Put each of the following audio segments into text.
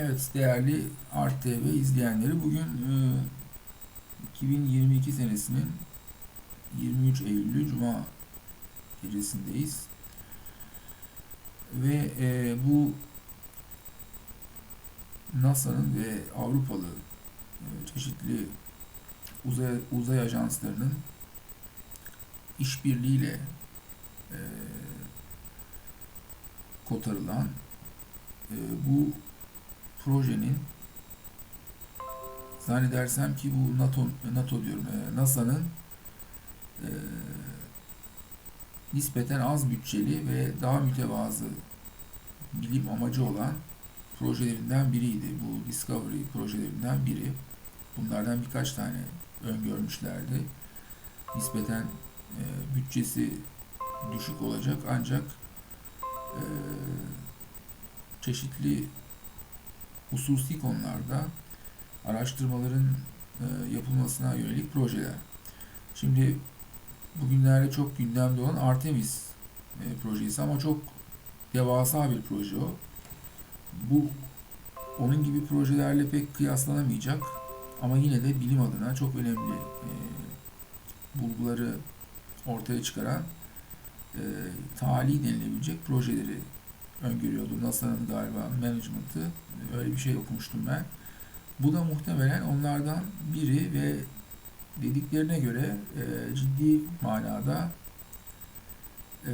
Evet değerli Art TV izleyenleri bugün e, 2022 senesinin 23 Eylül Cuma gecesindeyiz. Ve e, bu NASA'nın ve Avrupalı e, çeşitli uzay, uzay ajanslarının işbirliğiyle e, kotarılan e, bu projenin zannedersem ki bu NATO NATO diyorum e, NASA'nın e, nispeten az bütçeli ve daha mütevazı bilim amacı olan projelerinden biriydi. Bu Discovery projelerinden biri. Bunlardan birkaç tane öngörmüşlerdi. Nispeten e, bütçesi düşük olacak ancak e, çeşitli hususi konularda araştırmaların e, yapılmasına yönelik projeler. Şimdi bugünlerde çok gündemde olan Artemis e, projesi ama çok devasa bir proje o. Bu onun gibi projelerle pek kıyaslanamayacak ama yine de bilim adına çok önemli e, bulguları ortaya çıkaran e, tali denilebilecek projeleri öngörüyordu. NASA'nın galiba management'ı öyle bir şey okumuştum ben. Bu da muhtemelen onlardan biri ve dediklerine göre e, ciddi manada e,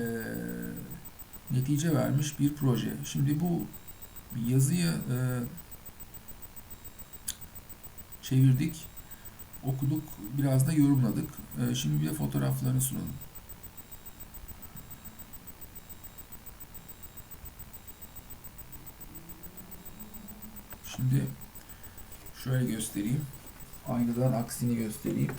netice vermiş bir proje. Şimdi bu yazıyı e, çevirdik, okuduk, biraz da yorumladık. E, şimdi bir de fotoğraflarını sunalım. Şimdi şöyle göstereyim. Aynadan aksini göstereyim.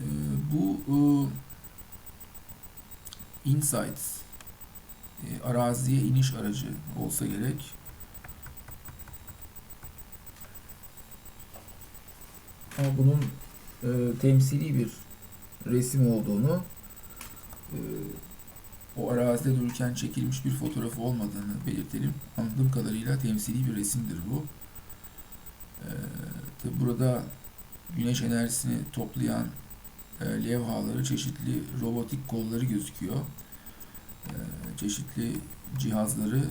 Ee, bu e, Insights e, araziye iniş aracı olsa gerek. Ama bunun e, temsili bir resim olduğunu o arazide dururken çekilmiş bir fotoğrafı olmadığını belirtelim. Anladığım kadarıyla temsili bir resimdir bu. E, tabi burada güneş enerjisini toplayan e, levhaları, çeşitli robotik kolları gözüküyor. E, çeşitli cihazları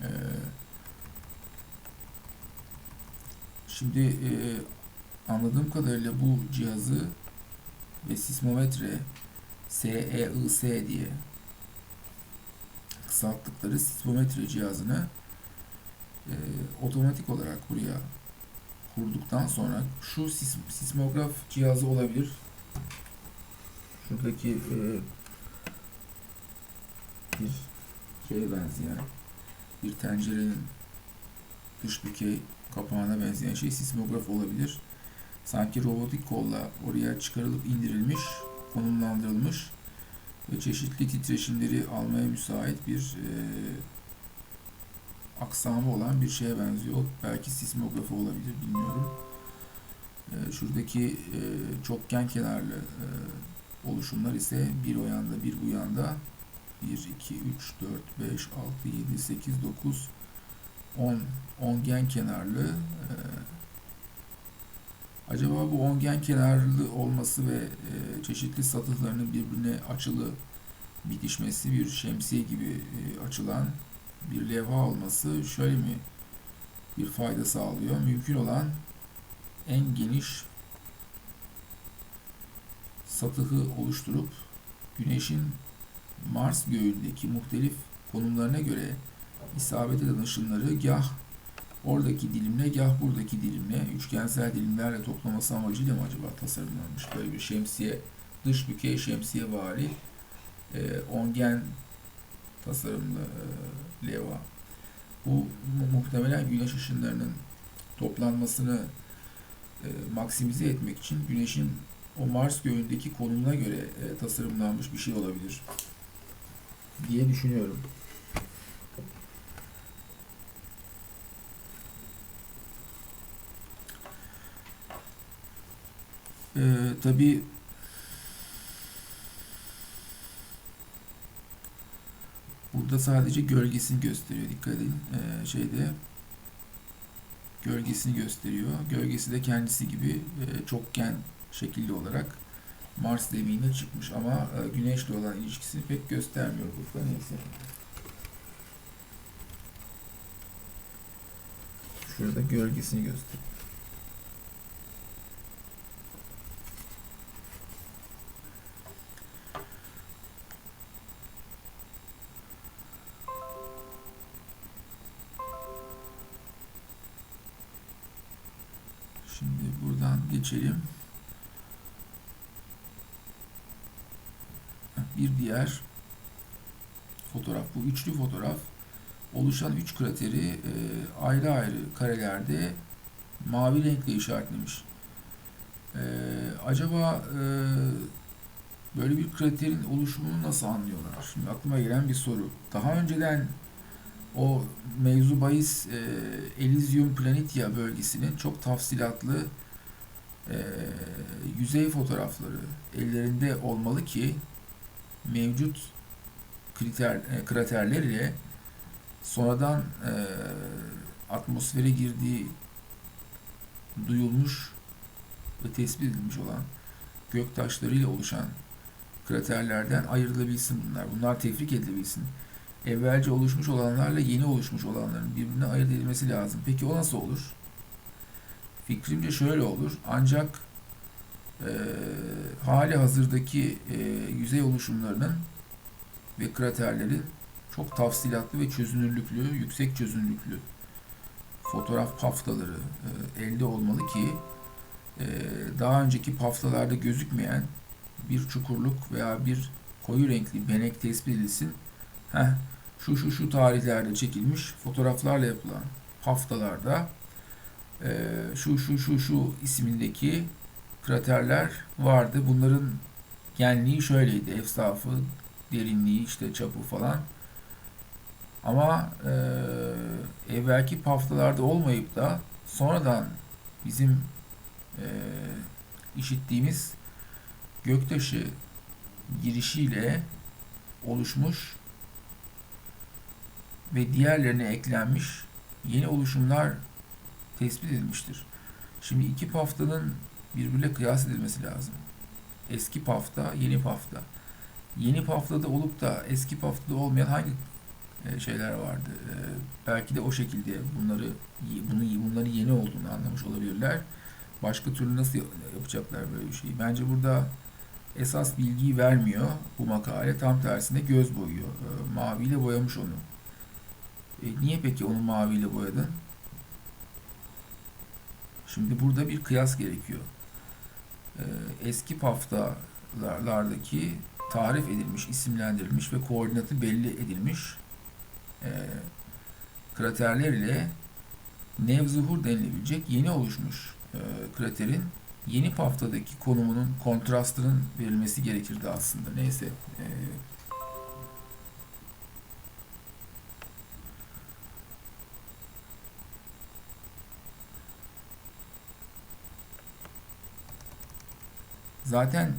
e, şimdi e, anladığım kadarıyla bu cihazı ve sismometre SEIS diye kısalttıkları sismometre cihazını e, otomatik olarak buraya kurduktan sonra şu sis, sismograf cihazı olabilir. Şuradaki e, bir şeye benzeyen bir tencerenin dış bükey kapağına benzeyen şey sismograf olabilir. Sanki robotik kolla oraya çıkarılıp indirilmiş konumlandırılmış ve çeşitli titreşimleri almaya müsait bir e, aksamı olan bir şeye benziyor. Belki sismografı olabilir bilmiyorum. E, şuradaki e, çokgen kenarlı e, oluşumlar ise bir o yanda bir bu yanda 1, 2, 3, 4, 5, 6, 7, 8, 9, 10 ongen kenarlı e, Acaba bu ongen kenarlı olması ve e, çeşitli satıhlarının birbirine açılı bitişmesi bir şemsiye gibi e, açılan bir levha olması şöyle mi bir fayda sağlıyor? Mümkün olan en geniş satıhı oluşturup Güneş'in Mars göğündeki muhtelif konumlarına göre isabet eden ışınları gah oradaki dilimle gah buradaki dilimle üçgensel dilimlerle toplaması amacıyla mı acaba tasarlanmış böyle bir şemsiye dış bükey şemsiye vari e, ongen tasarımlı e, leva. Bu muhtemelen güneş ışınlarının toplanmasını e, maksimize etmek için güneşin o Mars göğündeki konumuna göre e, tasarımlanmış bir şey olabilir diye düşünüyorum. Ee, tabii burada sadece gölgesini gösteriyor. Dikkat edin. Ee, şeyde gölgesini gösteriyor. Gölgesi de kendisi gibi e, çokgen şekilli olarak Mars deviğine çıkmış ama e, Güneş'le olan ilişkisini pek göstermiyor bu neyse. Şurada gölgesini gösteriyor. Diğer fotoğraf. Bu üçlü fotoğraf. Oluşan üç krateri e, ayrı ayrı karelerde mavi renkle işaretlemiş. E, acaba e, böyle bir kraterin oluşumunu nasıl anlıyorlar? Şimdi aklıma gelen bir soru. Daha önceden o mevzu bahis e, Elysium Planitia bölgesinin çok tafsilatlı e, yüzey fotoğrafları ellerinde olmalı ki mevcut kriter, e, kraterler ile sonradan e, atmosfere girdiği duyulmuş ve tespit edilmiş olan göktaşlarıyla oluşan kraterlerden ayrılabilsin bunlar. Bunlar tefrik edilebilsin. Evvelce oluşmuş olanlarla yeni oluşmuş olanların birbirine ayırt edilmesi lazım. Peki o nasıl olur? Fikrimce şöyle olur. Ancak e, hali hazırdaki e, yüzey oluşumlarının ve kraterlerin çok tafsilatlı ve çözünürlüklü, yüksek çözünürlüklü fotoğraf paftaları e, elde olmalı ki e, daha önceki paftalarda gözükmeyen bir çukurluk veya bir koyu renkli benek tespit edilsin. Heh, şu şu şu tarihlerde çekilmiş fotoğraflarla yapılan haftalarda e, şu şu şu şu ismindeki kraterler vardı. Bunların genliği şöyleydi. Efsafı, derinliği, işte çapı falan. Ama e, evvelki haftalarda olmayıp da sonradan bizim e, işittiğimiz göktaşı girişiyle oluşmuş ve diğerlerine eklenmiş yeni oluşumlar tespit edilmiştir. Şimdi iki paftanın birbirine kıyas edilmesi lazım. Eski pafta, yeni pafta. Yeni paftada olup da eski paftada olmayan hangi e, şeyler vardı? E, belki de o şekilde bunları bunu bunları yeni olduğunu anlamış olabilirler. Başka türlü nasıl yapacaklar böyle bir şeyi? Bence burada esas bilgiyi vermiyor bu makale. Tam tersine göz boyuyor. E, maviyle boyamış onu. E, niye peki onu maviyle boyadın? Şimdi burada bir kıyas gerekiyor. E, eski paftalardaki tarif edilmiş, isimlendirilmiş ve koordinatı belli edilmiş e, kraterler ile Nevzuhur denilebilecek yeni oluşmuş e, kraterin yeni paftadaki konumunun kontrastının verilmesi gerekirdi aslında. Neyse. E, zaten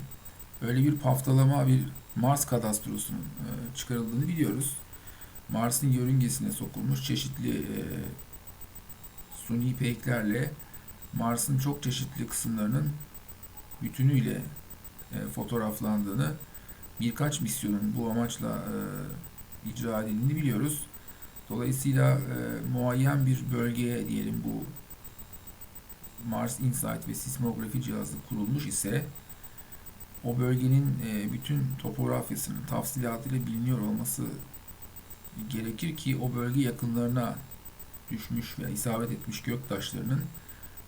öyle bir paftalama, bir Mars kadastrosunun e, çıkarıldığını biliyoruz. Mars'ın yörüngesine sokulmuş çeşitli e, suni peyklerle Mars'ın çok çeşitli kısımlarının bütünüyle e, fotoğraflandığını, birkaç misyonun bu amaçla icra edildiğini biliyoruz. Dolayısıyla muayyen bir bölgeye diyelim bu Mars Insight ve sismografi cihazı kurulmuş ise o bölgenin e, bütün topografyasının tafsilatıyla biliniyor olması gerekir ki o bölge yakınlarına düşmüş veya isabet etmiş göktaşlarının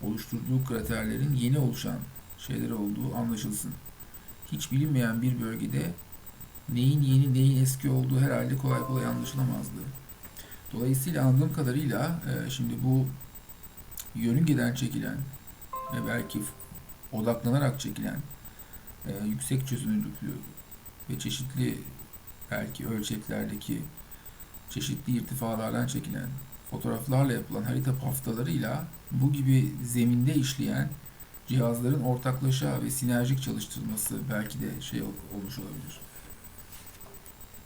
oluşturduğu kraterlerin yeni oluşan şeyler olduğu anlaşılsın. Hiç bilinmeyen bir bölgede neyin yeni neyin eski olduğu herhalde kolay kolay anlaşılamazdı. Dolayısıyla anladığım kadarıyla e, şimdi bu yörüngeden çekilen ve belki odaklanarak çekilen e, yüksek çözünürlüklü ve çeşitli belki ölçeklerdeki çeşitli irtifalardan çekilen fotoğraflarla yapılan harita paftalarıyla bu gibi zeminde işleyen cihazların ortaklaşa ve sinerjik çalıştırılması belki de şey olmuş olabilir.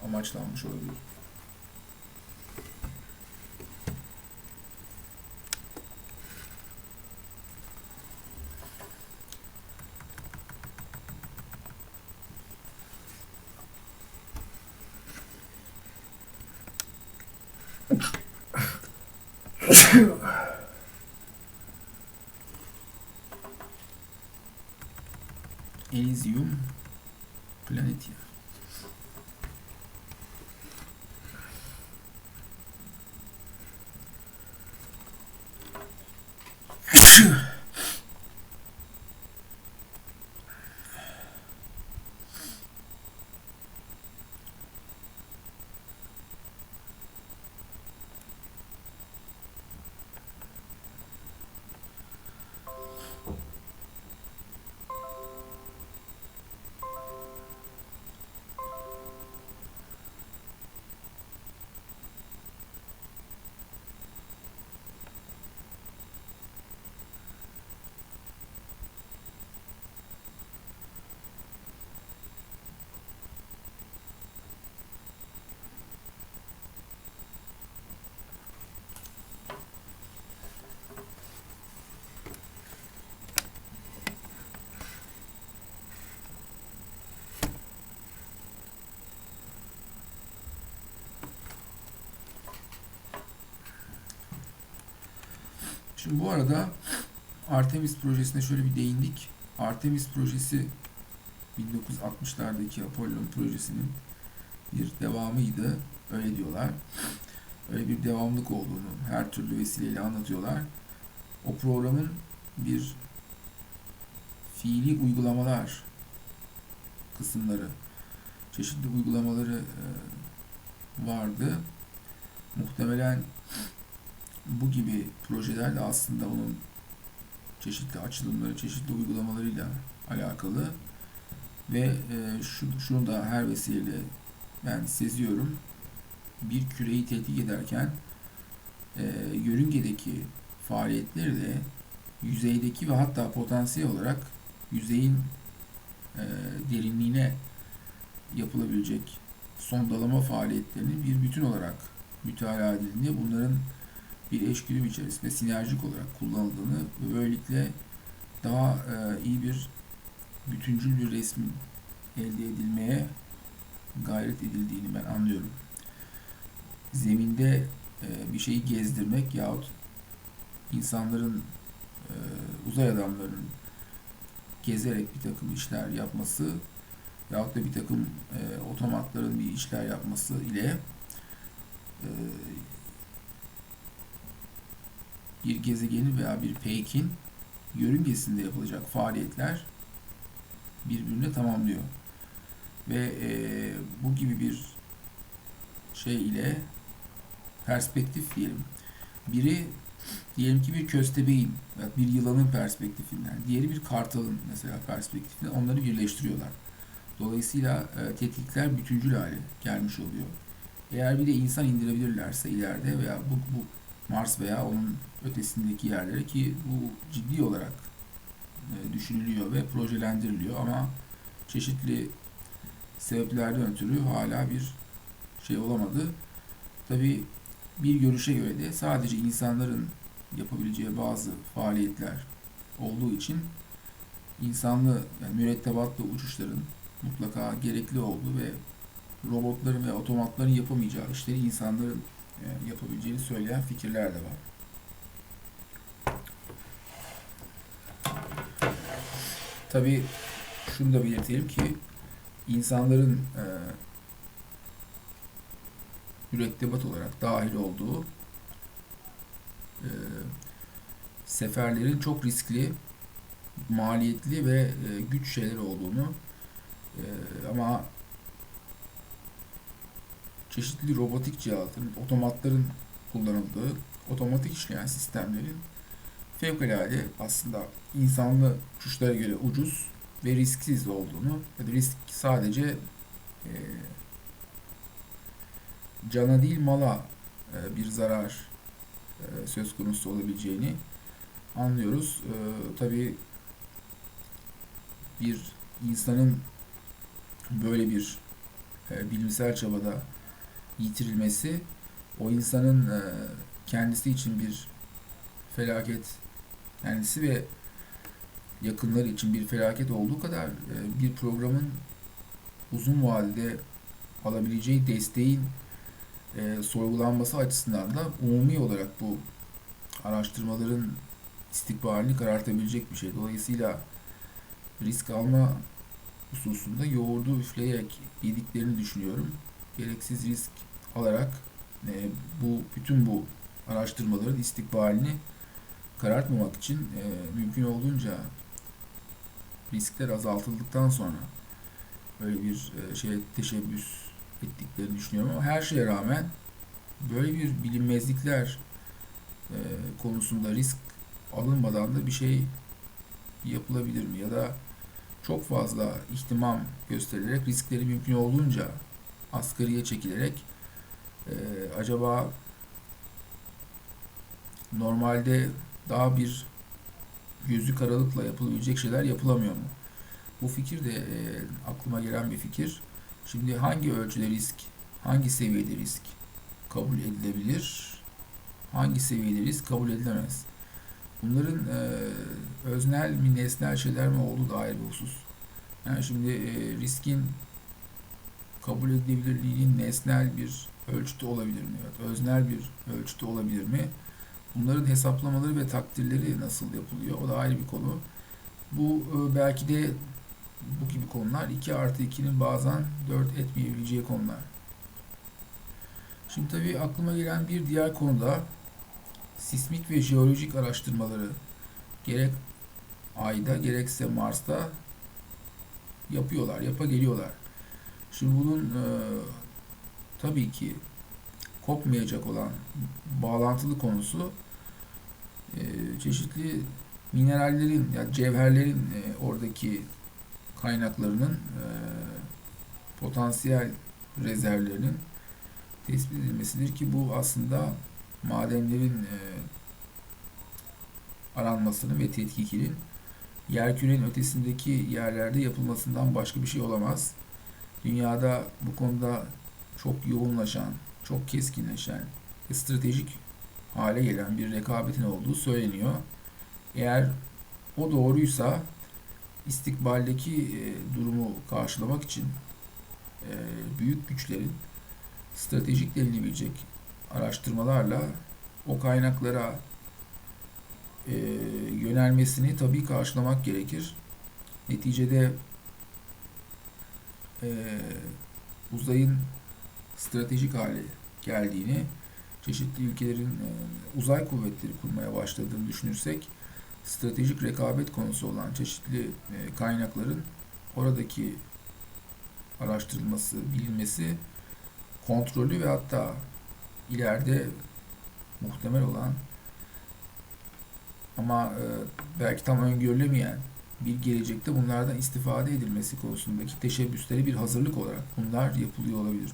Amaçlanmış olabilir. Elysium Planetia. Şimdi bu arada Artemis projesine şöyle bir değindik. Artemis projesi 1960'lardaki Apollon projesinin bir devamıydı. Öyle diyorlar. Öyle bir devamlık olduğunu her türlü vesileyle anlatıyorlar. O programın bir fiili uygulamalar kısımları, çeşitli uygulamaları e, vardı. Muhtemelen bu gibi projeler de aslında onun çeşitli açılımları, çeşitli uygulamalarıyla alakalı ve e, şu, şunu da her vesileyle ben seziyorum. Bir küreyi tetkik ederken e, yörüngedeki faaliyetleri de yüzeydeki ve hatta potansiyel olarak yüzeyin e, derinliğine yapılabilecek sondalama faaliyetlerinin bir bütün olarak mütalaa edildiğinde bunların bir eşgüdüm içerisinde sinerjik olarak kullanıldığını ve böylelikle daha e, iyi bir bütüncül bir resmin elde edilmeye gayret edildiğini ben anlıyorum. Zeminde e, bir şeyi gezdirmek yahut insanların e, uzay adamlarının gezerek bir takım işler yapması yahut da bir takım e, otomatların bir işler yapması ile e, bir gezegenin veya bir peykin yörüngesinde yapılacak faaliyetler birbirine tamamlıyor. Ve e, bu gibi bir şey ile perspektif diyelim. Biri diyelim ki bir köstebeğin, bir yılanın perspektifinden, diğeri bir kartalın mesela perspektifinden onları birleştiriyorlar. Dolayısıyla e, tetkikler bütüncül hale gelmiş oluyor. Eğer bir de insan indirebilirlerse ileride veya bu, bu Mars veya onun ötesindeki yerlere ki bu ciddi olarak e, düşünülüyor ve projelendiriliyor ama çeşitli sebeplerden ötürü hala bir şey olamadı. Tabi bir görüşe göre de sadece insanların yapabileceği bazı faaliyetler olduğu için insanlı yani mürettebatlı uçuşların mutlaka gerekli olduğu ve robotların ve otomatların yapamayacağı işleri insanların yapabileceğini söyleyen fikirler de var. Tabi şunu da belirtelim ki insanların e, mürettebat olarak dahil olduğu e, seferlerin çok riskli, maliyetli ve e, güç şeyler olduğunu e, ama çeşitli robotik cihazların, otomatların kullanıldığı otomatik işleyen sistemlerin fevkalade aslında insanlı uçuşlara göre ucuz ve risksiz olduğunu ya da risk sadece e, cana değil mala e, bir zarar e, söz konusu olabileceğini anlıyoruz. E, Tabi bir insanın böyle bir e, bilimsel çabada yitirilmesi o insanın e, kendisi için bir felaket kendisi ve yakınları için bir felaket olduğu kadar e, bir programın uzun vadede alabileceği desteğin e, sorgulanması açısından da umumi olarak bu araştırmaların istikbalini karartabilecek bir şey. Dolayısıyla risk alma hususunda yoğurdu üfleyerek yediklerini düşünüyorum. Gereksiz risk alarak e, bu bütün bu araştırmaların istikbalini karartmamak için e, mümkün olduğunca riskler azaltıldıktan sonra böyle bir e, şeye teşebbüs ettiklerini düşünüyorum ama her şeye rağmen böyle bir bilinmezlikler e, konusunda risk alınmadan da bir şey yapılabilir mi? Ya da çok fazla ihtimam gösterilerek riskleri mümkün olduğunca asgariye çekilerek e, acaba normalde daha bir gözü karalıkla yapılabilecek şeyler yapılamıyor mu? Bu fikir de e, aklıma gelen bir fikir. Şimdi hangi ölçüde risk, hangi seviyede risk kabul edilebilir, hangi seviyede risk kabul edilemez? Bunların e, öznel mi nesnel şeyler mi olduğu da ayrı bir husus. Yani şimdi e, riskin kabul edilebilirliğinin nesnel bir ölçüde olabilir mi? Evet, öznel bir ölçüde olabilir mi? Bunların hesaplamaları ve takdirleri nasıl yapılıyor? O da ayrı bir konu. Bu e, belki de bu gibi konular 2 artı 2'nin bazen 4 etmeyebileceği konular. Şimdi tabii aklıma gelen bir diğer konu da sismik ve jeolojik araştırmaları gerek Ay'da gerekse Mars'ta yapıyorlar, yapa geliyorlar. Şimdi bunun e, tabii ki kopmayacak olan bağlantılı konusu e, çeşitli minerallerin ya yani cevherlerin e, oradaki kaynaklarının e, potansiyel rezervlerinin tespit edilmesidir ki bu aslında madenlerin e, aranmasının ve tetkikinin yerkürenin ötesindeki yerlerde yapılmasından başka bir şey olamaz. Dünyada bu konuda çok yoğunlaşan, çok keskinleşen, stratejik hale gelen bir rekabetin olduğu söyleniyor. Eğer o doğruysa istikbaldeki e, durumu karşılamak için e, büyük güçlerin stratejik denilebilecek araştırmalarla o kaynaklara e, yönelmesini tabii karşılamak gerekir. Neticede e, uzayın stratejik hale geldiğini, çeşitli ülkelerin e, uzay kuvvetleri kurmaya başladığını düşünürsek, stratejik rekabet konusu olan çeşitli e, kaynakların oradaki araştırılması, bilinmesi, kontrolü ve hatta ileride muhtemel olan ama e, belki tam öngörülemeyen bir gelecekte bunlardan istifade edilmesi konusundaki teşebbüsleri bir hazırlık olarak bunlar yapılıyor olabilir.